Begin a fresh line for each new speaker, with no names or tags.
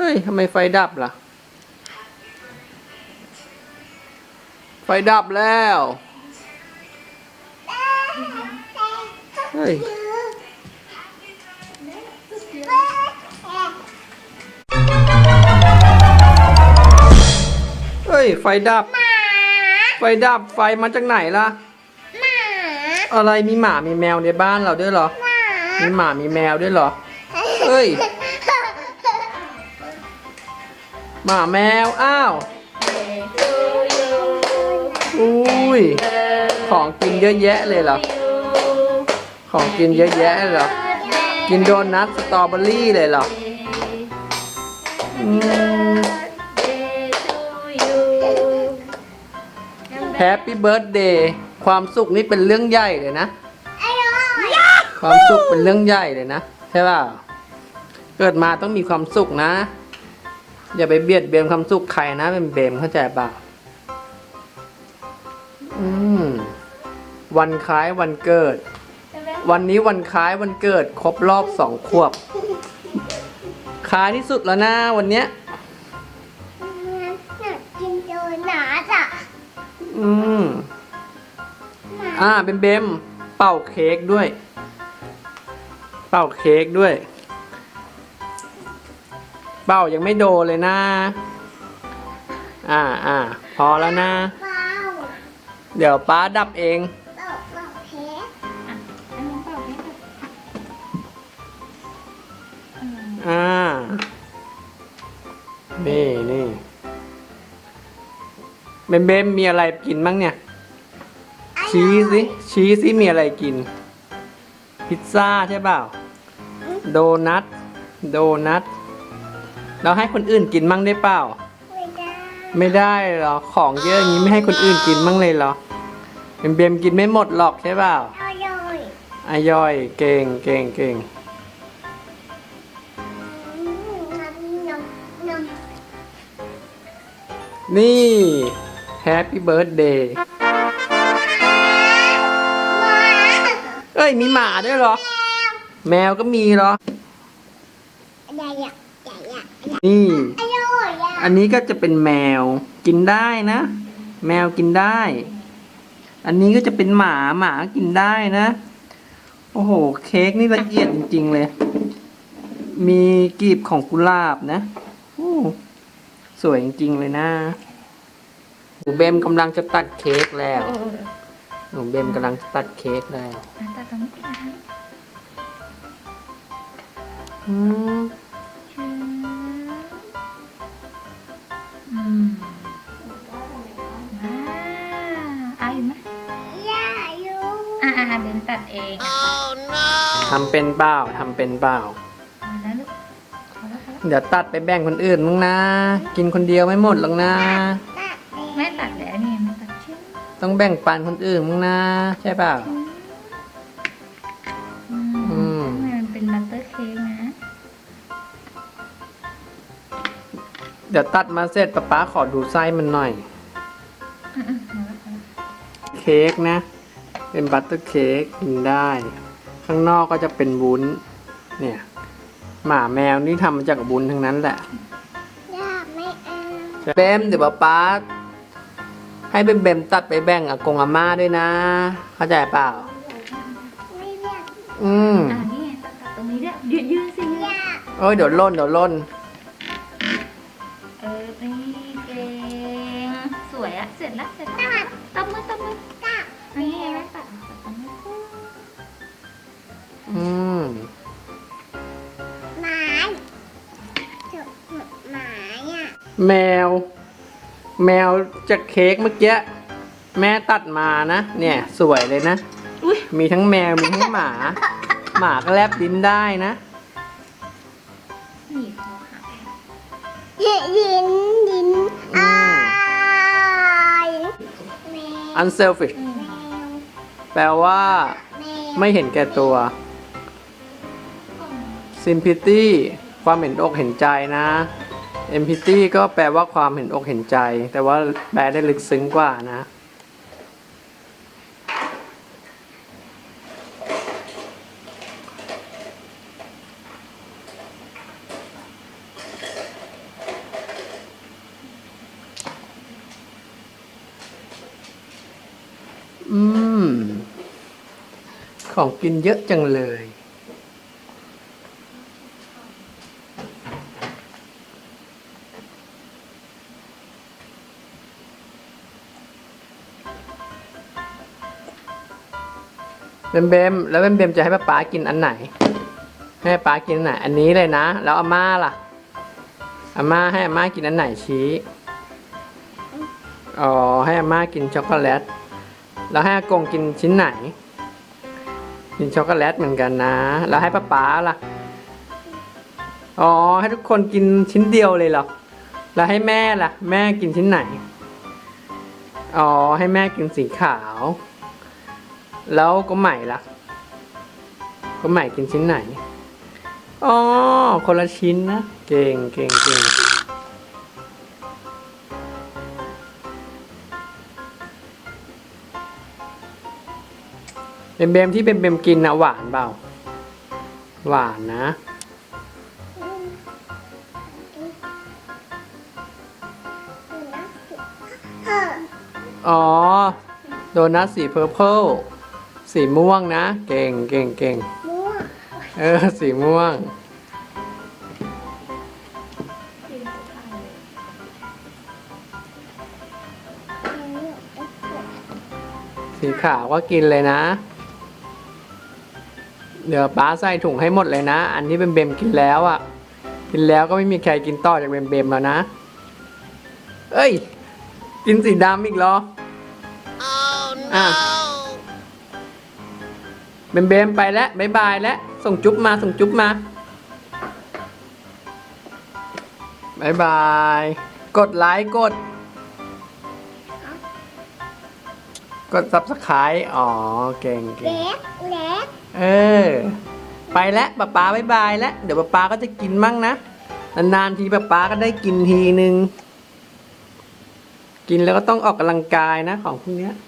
เฮ้ยทำไมไฟดับล่ะ ไฟดับแล้ว เฮ้ย เฮ้ย ไฟดับ ไฟดับ ไฟมาจากไหนล่ะ อะไรมีหมามีแมวในบ้านเราด้วยเหรอ มีหมามีแมวด้วยเหรอ เฮ้ย หมาแมว อ้าว อุ้ย ของกินเยอะแยะเลยเหรอ ของกินเยอะแยะเลยเหรอ กินโดนัทสตรอเบอรี่เลยเหรออืมแฮปปี้เบิร์ดเดย์ความสุขนี่เป็นเรื่องใหญ่เลยนะ ความสุขเป็นเรื่องใหญ่เลยนะ ใช่ป่ะเกิดมาต้องมีความสุขนะ อย่าไปเบียดเบียนความสุขใครนะเป็นเบมเข้าใจป่ะอืมวันคล้ายวันเกิด วันนี้วันคล้ายวันเกิด ครบรอบสองขวบคล้ายที่สุดแล้วนะวันเนี้ย
กินโดนัทอะ
อืมอ่าเบมเบมเป่าเค้กด้วย เป่าเค้กด้วย เป่ายังไม่โดนเลยนะ อ่าอ่าพอแล้วนะ
เปล่า
เดี๋ยวป้าดับเอง
เปล่าเปล่าเค้ก
อ่า นี่นี่เบมเบมมีอะไรกินบ้างเนี่ย ชี้สิชี้สิมีอะไรกิน พิซซ่าใช่เปล่า โดนัท โดนัท เราให้คนอื่นกินมั่งได้เปล่า
ไม่ได้
ไม่ได้หรอ ของเยอะอย่างนี้ไม่ให้คนอื่นกินมั่งเลยเหรอเบมเบมกินไม่หมดหรอกใช่เปล่า
อร่อย
อายอยเก่งเก่งเก่ง
อืมน้ำน้ำน้ำ
นี่แฮปปี้เบิร์ดเดย์
มา
เอ้ยมีหมาด้วยเหรอ แมวก็มีเหรอ
ใหญ่อะใหญ่อะ
นี่
อร่อยอะ
อันนี้ก็จะเป็นแมวกินได้นะ แมวกินได้ อันนี้ก็จะเป็นหมาหมากินได้นะ โอ้โห เค้กนี่ละเอียดจริงๆเลย มีกลีบของกุหลาบนะโอ้สวยจริงๆเลยนะ หนูเบมกำลังจะตัดเค้กแล้ว หนูเบมกำลังจะตัดเค้กแล้ว
ตัดตรงนี้นะคะ
อืม ทำเป็นเปล่าทำเป็นเปล่า
มาแล้วลูกพอแล้วพอแล้ว
เดี๋ยวตัดไปแบ่งคนอื่นมั้งนะ กินคนเดียวไม่หมดหรอกนะ
ตัดเอง
แม่ตัดแล้วนี่แม่ตัดชิ้น
ต้องแบ่งปันคนอื่นมั้งนะ ใช่เปล่า
อื
อื
ม
ม
ทำไมมันเป็นบัตเตอร์เค้กนะ
เดี๋ยวตัดมาเสร็จป๊าป๊าขอดูไส้มันหน่อย
อืมอืมพอแล้วพอแล้ว
เค้กนะ เป็นบัตเตอร์เค้กกินได้ ข้างนอกก็จะเป็นวุ้น เนี่ย หมาแมวนี่ทำมาจากวุ้นทั้งนั้นแหละ
ย่าไม่เอา
เบมเดี๋ยวป๊าป๊าให้เบมเบมตัดไปแบ่งอากงอาม่าด้วยนะ เข้าใจเปล่า
ไม่เรียก
อืม
อ่านี่ไงตัดตัดตรงนี้ด้วยยืดยืดสิยืด
ย่า
โอ้ยเดี๋ยวล่นเดี๋ยวล่น
เออนี่เก่งสวยอะเสร็จแล้วเสร็จแล้ว
ตัด
ตบมือตบมือ
ตัด
อันนี้ไงแม่ตั
แมว แมวจากเค้กเมื่อกี้แม่ตัดมานะ เนี่ย สวยเลยนะ
อุ้ย
มีทั้งแมว มีทั้งหมา หมาก็แลบลิ้นได้นะ
นี่คอหัก
ยินยินยิน
อื
อามยแมว
unselfish
อืม
แมว
แปลว่า
แมว
ไม่เห็นแก่ตัว sympathy ความเห็นอกเห็นใจนะ empathy ก็แปลว่าความเห็นอกเห็นใจ แต่ว่าแปลได้ลึกซึ้งกว่านะอืม ของกินเยอะจังเลย เบมเบมแล้วเบมเบมจะให้ป้าป๊ากินอันไหน ให้ป้ากินอันไหน อันนี้เลยนะ แล้วอาม่าล่ะอาม่าให้อาม่ากินอันไหนชี้อ๋อให้อาม่ากินช็อกโกแลต แล้วให้อากงกินชิ้นไหน กินช็อกโกแลตเหมือนกันนะ แล้วให้ป้าป๊าล่ะ อ๋อให้ทุกคนกินชิ้นเดียวเลยเหรอ แล้วให้แม่ล่ะ แม่กินชิ้นไหน อ๋อให้แม่กินสีขาว แล้วก็ใหม่ล่ะก็ใหม่กินชิ้นไหนอ๋อคนละชิ้นนะ เก่งเก่งเก่งเบมเบมที่เบมเบมกินนะหวานเปล่า หวานนะ อ๋อ โดนัทสีเพอร์เพล สีม่วงนะ เก่งเก่งเก่ง
ม่วง
เออ สีม่วง สีขาวก็กินเลยนะ เดี๋ยวป้าใส่ถุงให้หมดเลยนะ อันที่เบมเบมกินแล้วอะ่ะ กินแล้วก็ไม่มีใครกินต่อจากเบมเบมแล้วนะ เอ้ย กินสีดำอีกเหรออะ เบมเบมไปแล้วบายบายแล้วส่งจุ๊บมาส่งจุ๊บมาบายบาย กดไลค์กด กด subscribe อ๋อ เก่งเก่ง
เล็กเล็ก
เออ ไปแล้วป๊าป๊าบายบายแล้ว เดี๋ยวป๊าป๊าก็จะกินมั่งนะ นานๆทีป๊าป๊าก็ได้กินทีนึง กินแล้วก็ต้องออกกำลังกายนะของพวกเนี้ย
เ